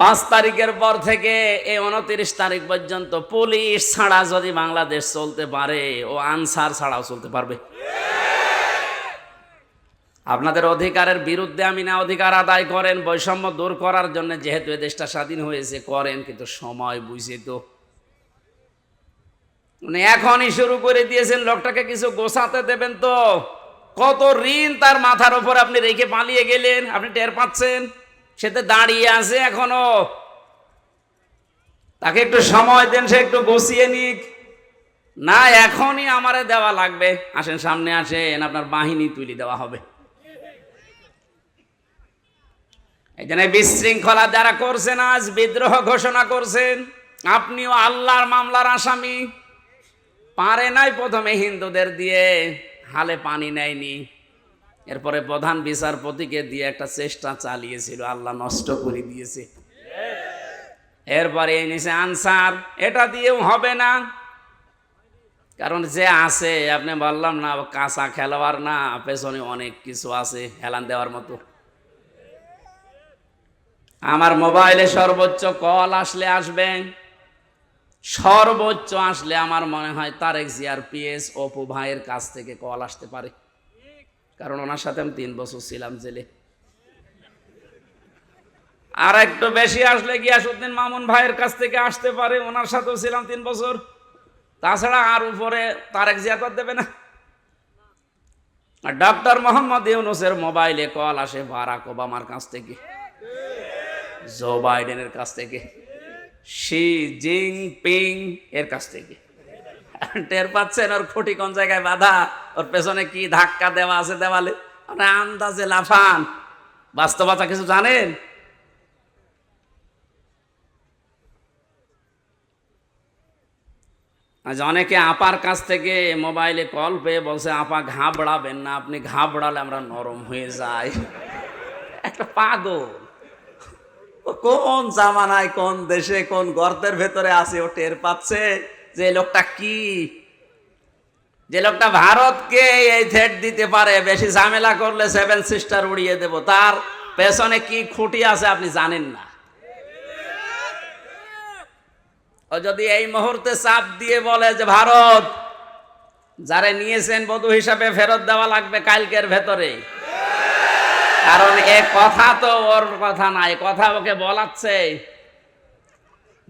পাঁচ তারিখের পর থেকে এই উনত্রিশ তারিখ পর্যন্ত পুলিশ ছাড়া যদি বাংলাদেশ চলতে পারে, ও আনসার ছাড়াও চলতে পারবে। আপনাদের অধিকারের বিরুদ্ধে আমি না অধিকার আদায় করেন, বৈষম্য দূর করার জন্য যেহেতু দেশটা স্বাধীন হয়েছে, করেন, কিন্তু সময় বুঝে তো। মানে এখনই শুরু করে দিয়েছেন, লোকটাকে কিছু গোছাতে দেবেন তো। কত ঋণ তার মাথার উপর আপনি রেখে পালিয়ে গেলেন, আপনি টের পাচ্ছেন? সেতে দাঁড়িয়ে আছে এখনও। তাকে একটু সময় দেন, সে একটু গুছিয়ে নিক। না, এখনই আমারে দেওয়া লাগবে। আসেন, সামনে আসেন, আপনার বাহিনী তুলে দেওয়া হবে। জন্য বিশৃঙ্খলা যারা করছেন, আজ বিদ্রোহ ঘোষণা করছেন, আপনিও আল্লাহর মামলার আসামি। পারে নাই প্রথমে হিন্দুদের দিয়ে, হালে পানি নেয়নি। এরপরে প্রধান বিচারপতিকে দিয়ে একটা চেষ্টা চালিয়েছিল, আল্লাহ নষ্ট করে দিয়েছে। এরপরে এনেছে আনসার, এটা দিয়েও হবে না। কারণ যে আছে, আপনি বললাম না কাঁচা খেলোয়াড় না, পেছনে অনেক কিছু আছে, হেলান দেওয়ার মতো। আমার মোবাইলে সর্বোচ্চ কল আসলে আসবে। সর্বোচ্চ আসলে আমার মনে হয় তারেক জিয়ার পিএস অপু ভাইয়ের কাছ থেকে কল আসতে পারে। কারণ ওনার সাথে আমি তিন বছর ছিলাম জেলে। আর একটু বেশি আসলে গিয়াসুদ্দিন মামুন ভাইয়ের কাছ থেকে আসতে পারে, ওনার সাথেও ছিলাম তিন বছর। তাছাড়া আর উপরে তারেক জিয়া তো দেবে না। আর ডক্টর মোহাম্মদ ইউনুসের মোবাইলে কল আসে বারাক ওবামার কাছ থেকে, জো বাইডেনের কাছ থেকে, শি জিং পিং এর কাছ থেকে। টের পাচ্ছেন ওর খুঁটি কোন জায়গায় বাধা? ওর পেছনে কি ধাক্কা দেওয়া আছে দেওয়ালে? মানে আন্দাজে লাফান। বাস্তবতা কিছু জানেন? অনেকে আপার কাছ থেকে মোবাইলে কল পেয়ে বলছে, আপা, ঘাবড়াবেন না, আপনি ঘাবড়ালে আমরা নরম হয়ে যাই। একটা পাগল। কোন জামানায়, কোন দেশে, কোন গর্তের ভেতরে আছে, ও টের পাচ্ছে? যে লোকটা কি? যে লোকটা ভারতকে এই থ্রেট দিতে পারে, বেশি ঝামেলা করলে সেভেন সিস্টার উড়িয়ে দেব। তার পেছনে কি খুঁটি আছে আপনি জানেন না? ও যদি এই মুহূর্তে চাপ দিয়ে বলে যে ভারত, যারা নিয়েছেন বধু হিসাবে ফেরত দেওয়া লাগবে কালকের ভেতরে। কারণ এ কথা তো ওর কথা না, এ কথা ওকে বলাচ্ছে।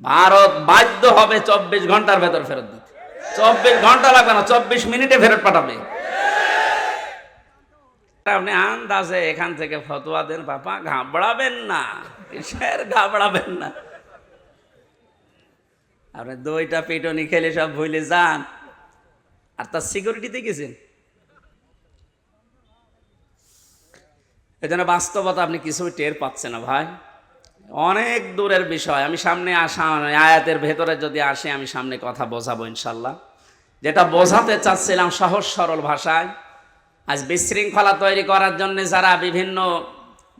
ভারত বাধ্য হবে চব্বিশ ঘণ্টার ভেতর ফেরত দিতে। চব্বিশ ঘণ্টা লাগবে না, চব্বিশ মিনিটে ফেরত পাঠাবে। আপনি আন্দাজে এখান থেকে ফতোয়া দেন, বাবা, ঘাবড়াবেন না, কিসের ঘাবড়াবেন না। আপনি দইটা, পেটনি খেলে সব ভুলে যান। আর তার সিকিউরিটিতে গেছেন? এজন্য বাস্তবতা আপনি কিছু টের পাচ্ছেন না ভাই। অনেক দূরের বিষয়। আমি সামনে আসা আয়াতের ভেতরে যদি আসে, আমি সামনে কথা বোঝাবো ইনশাল্লাহ। যেটা বোঝাতে চাচ্ছিলাম সহজ সরল ভাষায়, আজ বিশৃঙ্খলা তৈরি করার জন্য যারা বিভিন্ন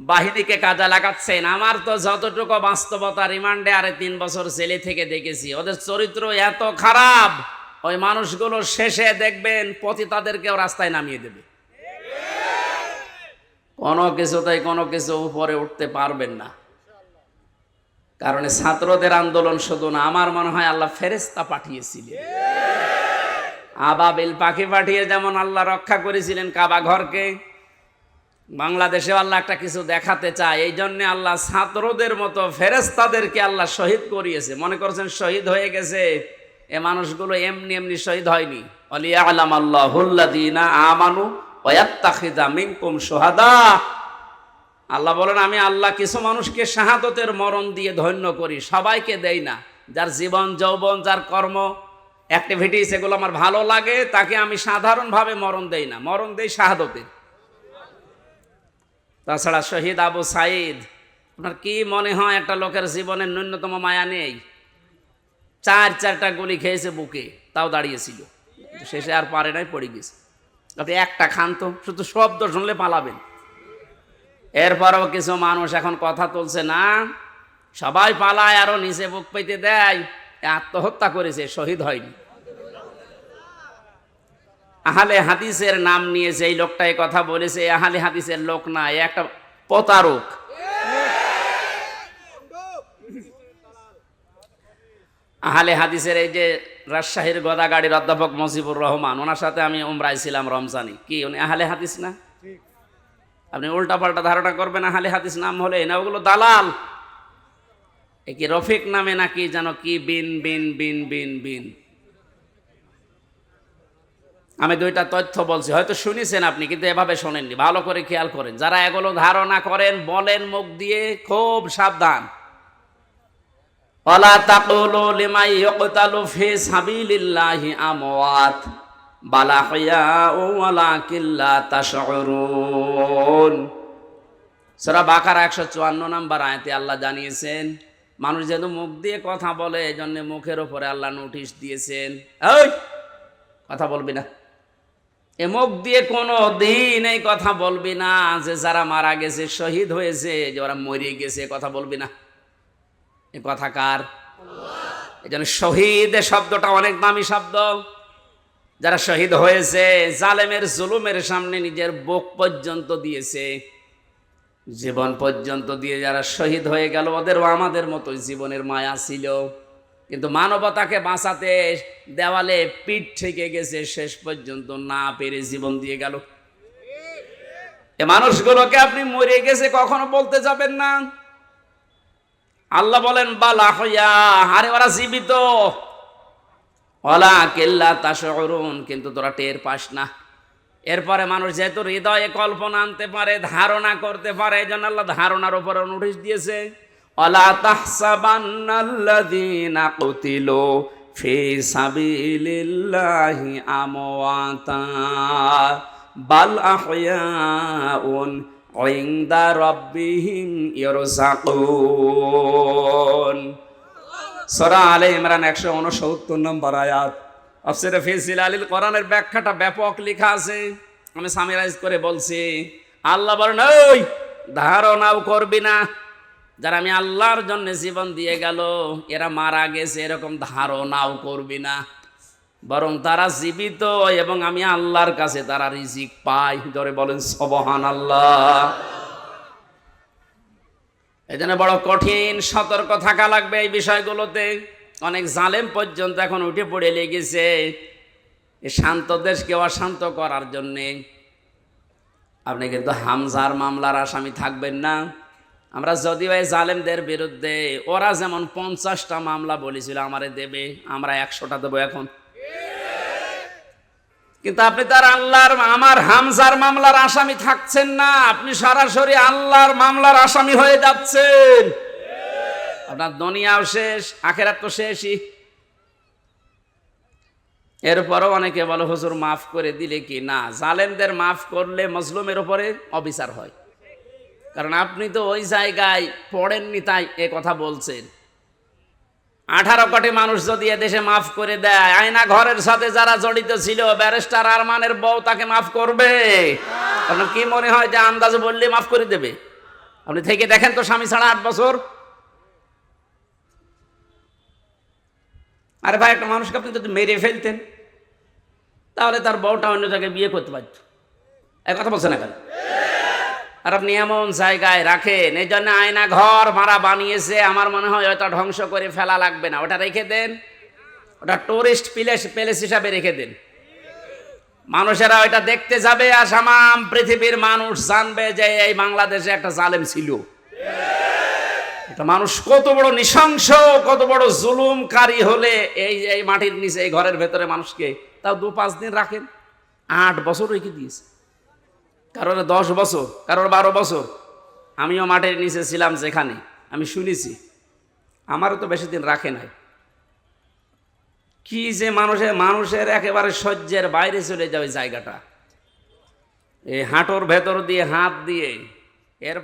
বাহিনীকে কাজে লাগাচ্ছেন, আমার তো যতটুকু বাস্তবতা রিমান্ডে আরে তিন বছর জেলে থেকে দেখেছি, ওদের চরিত্র এত খারাপ, ওই মানুষগুলো শেষে দেখবেন পতিতাদেরকেও রাস্তায় নামিয়ে দেবে। কোনো কিছুতেই কোনো কিছু উপরে উঠতে পারবেন না। কারণ ছাত্রদের আন্দোলন শুধু না, আমার মনে হয় আল্লাহ ফেরেস্তা পাঠিয়েছিলেন। আবাবিল পাখি পাঠিয়ে যেমন আল্লাহ রক্ষা করেছিলেন কাবা ঘরকে বাংলাদেশে আল্লাহ একটা কিছু দেখাতে চায়। এই জন্যে আল্লাহ ছাত্রদের মতো ফেরেস্তাদেরকে আল্লাহ শহীদ করিয়েছে। মনে করছেন শহীদ হয়ে গেছে? এ মানুষগুলো এমনি এমনি শহীদ হয়নি। অলিয়া আলাম আল্লাহ আমানু ওয়াত্তাখিদা মিনকুম সোহাদা আল্লাহ বলেন, আমি আল্লাহ কিছু মানুষকে শাহাদতের মরণ দিয়ে ধন্য করি, সবাইকে দেই না। যার জীবন, যৌবন, যার কর্ম অ্যাক্টিভিটিস এগুলো আমার ভালো লাগে, তাকে আমি সাধারণভাবে মরণ দেই না। মরণ দেই শাহাদতের। তাছাড়া শহীদ আবু সাইদ, আপনার কি মনে হয় একটা লোকের জীবনের ন্যূনতম মায়া নেই? চার, চারটা গুলি খেয়েছে বুকে, তাও দাঁড়িয়েছিল। শেষে আর পারে নাই, পড়ে গেছে। আপনি একটা খান তো, শুধু শব্দ শুনলে পালাবেন। এরপরও কিছু মানুষ এখন কথা তুলছে, না, সবাই পালায় আরও নিচে বুক পেতে দেয়। আত্মহত্যা করেছে, শহীদ হয়নি। আহলে হাদিসের নাম নিয়েছে এই লোকটা এই কথা বলেছে আহালে হাদিসের লোক না একটা প্রতারক। আহলে হাদিসের এই যে রাজশাহীর গদাগাড়ির অধ্যাপক মজিবুর রহমান, ওনার সাথে আমি উমরাই ছিলাম রমজানি। কি, উনি আহলে হাদিস না? আপনি উল্টা পাল্টা ধারণা করবেন, আহলে হাদিস নাম হলে, না ওগুলো দালাল। এ কি রফিক নামে নাকি যেন কি বিন বিন বিন বিন বিন? আমি দুইটা তথ্য বলছি, হয়তো শুনেছেন আপনি, কিন্তু এভাবে শোনেননি। ভালো করে খেয়াল করেন। যারা এগুলো ধারণা করেন, বলেন মুখ দিয়ে, খুব সাবধান। ওয়ালা তাকুলু লিমাই ফি সাবিলিল্লাহি আমওয়াত। বালা হিয়াউ ওয়ালাকিন লা তাশউরুন। সূরা বাকারা 154 নম্বর আয়াতে আল্লাহ জানিয়েছেন, মানুষ যেহেতু মুখ দিয়ে কথা বলে, এজন্য মুখের উপরে আল্লাহ নোটিশ দিয়েছেন। ওই কথা বলবি না। এ মুখ দিয়ে কোনো দিন এই কথা বলবি না যে যারা মারা গেছে, শহীদ হয়েছে যে ওরা মরে গেছে, কথা বলবি না। এ কথা কার? এই জন্য শহীদ শব্দটা অনেক দামি শব্দ। যারা শহীদ হয়েছে, জালেমের জুলুমের সামনে নিজের বুক পর্যন্ত দিয়েছে, জীবন পর্যন্ত দিয়ে যারা শহীদ হয়ে গেল, ওদেরও আমাদের মতোই জীবনের মায়া ছিল। কিন্তু মানবতাকে বাঁচাতে দেওয়ালে পিঠ থেকে গেছে, শেষ পর্যন্ত না পেরে জীবন দিয়ে গেল। এ মানুষগুলোকে আপনি মরে গেছে, কখনো বলতে যাবেন না। আল্লাহ বলেন, বালা হইয়া, আরে ওরা জীবিত। অলা কেল্লা তাশরুন কিন্তু তোরা টের পাস না। এরপরে মানুষ যেহেতু হৃদয়ে কল্পনা আনতে পারে, ধারণা করতে পারে এই জন্য আল্লাহ ধারণার উপরে নোটিশ দিয়েছে। অলা তাহসাবান্নাল্লাযীনা কুতিলু ফি সাবিলিল্লাহি আমওয়াতা, বাল আহয়াউন ইনদা রাব্বিহিম ইয়ারযাকুন সূরা আলে ইমরান 169 নম্বর আয়াত। আফসিরে ফিসিল আলিল কোরআনের ব্যাখ্যাটা ব্যাপক লেখা আছে। আমি সামিরাইজ করে বলছি, আল্লাহ বলেন, ওই, ধারণাও করবি না। যারা আমি আল্লাহর জন্য জীবন দিয়ে গেল, এরা মারা গেছে, এরকম ধারণাও করবি না। বরং তারা জীবিত এবং আমি আল্লাহর কাছে তারা রিজিক পাই। ধরে বলেন সবহান আল্লাহ এই জন্য বড় কঠিন সতর্ক থাকা লাগবে এই বিষয়গুলোতে। অনেক জালেম পর্যন্ত এখন উঠে পড়ে লেগেছে শান্ত দেশকে অশান্ত করার জন্যে। আপনি কিন্তু হামজার মামলার আসামি থাকবেন না। আমরা যদিও এই জালেমদের বিরুদ্ধে ওরা যেমন পঞ্চাশটা মামলা বলেছিল আমারে দেবে, আমরা একশোটা দেবো এখন। কিন্তু আপনি তার আল্লাহর, আমার হামজার মামলার আসামি থাকছেন না। আপনি সরাসরি আল্লাহর মামলার আসামি হয়ে যাচ্ছেন। আপনার দুনিয়াও শেষ, আখেরাত তো শেষই। এরপরও অনেকে বলে, হুজুর, মাফ করে দিলে কি? না, জালেমদের মাফ করলে মজলুমের উপরে অবিচার হয়। কারণ আপনি তো ওই জায়গায় পড়েননি, তাই এ কথা বলছেন। আঠারো কোটি মানুষ যদি দেশে মাফ করে দেয়, আয়না ঘরের সাথে যারা জড়িত ছিল, ব্যারিস্টার আরমানের বউ তাকে মাফ করবে। আপনার কি মনে হয় যে আন্দাজে বললে মাফ করে দেবে? আপনি থেকে দেখেন তো স্বামী ছাড়া আট বছর। আরে ভাই, একটা মানুষকে আপনি যদি মেরে ফেলতেন, তাহলে তার বউটা অন্য জায়গায় বিয়ে করতে পারত। এক কথা বলছে না কেন? আর আপনি এমন জায়গায় রাখেন, এই জন্য আয়না ঘর মারা বানিয়েছে, আমার মনে হয় ওটা ধ্বংস করে ফেলা লাগবে না। ওটা রেখে দেন, ওটা টুরিস্ট প্লেস প্লেস হিসাবে রেখে দেন। মানুষেরা ওইটা দেখতে যাবে আর সামাম পৃথিবীর মানুষ জানবে যে এই বাংলাদেশে একটা জালেম ছিল। মানুষ কত বড় নৃশংস, কত বড় জুলুমকারী হলে এই এই মাটির নিচে, এই ঘরের ভেতরে মানুষকে তাও দু পাঁচ দিন রাখেন। আট বছর রেখে দিয়েছে। কারোর দশ বছর, কারোর বারো বছর। আমিও মাঠের নিচে ছিলাম যেখানে, আমি শুনেছি। আমারও তো বেশি দিন রাখে নাই। কি যে মানুষের মানুষের একেবারে সহ্যের বাইরে চলে যাবে জায়গাটা। এই হাঁটোর ভেতর দিয়ে, হাত দিয়ে এর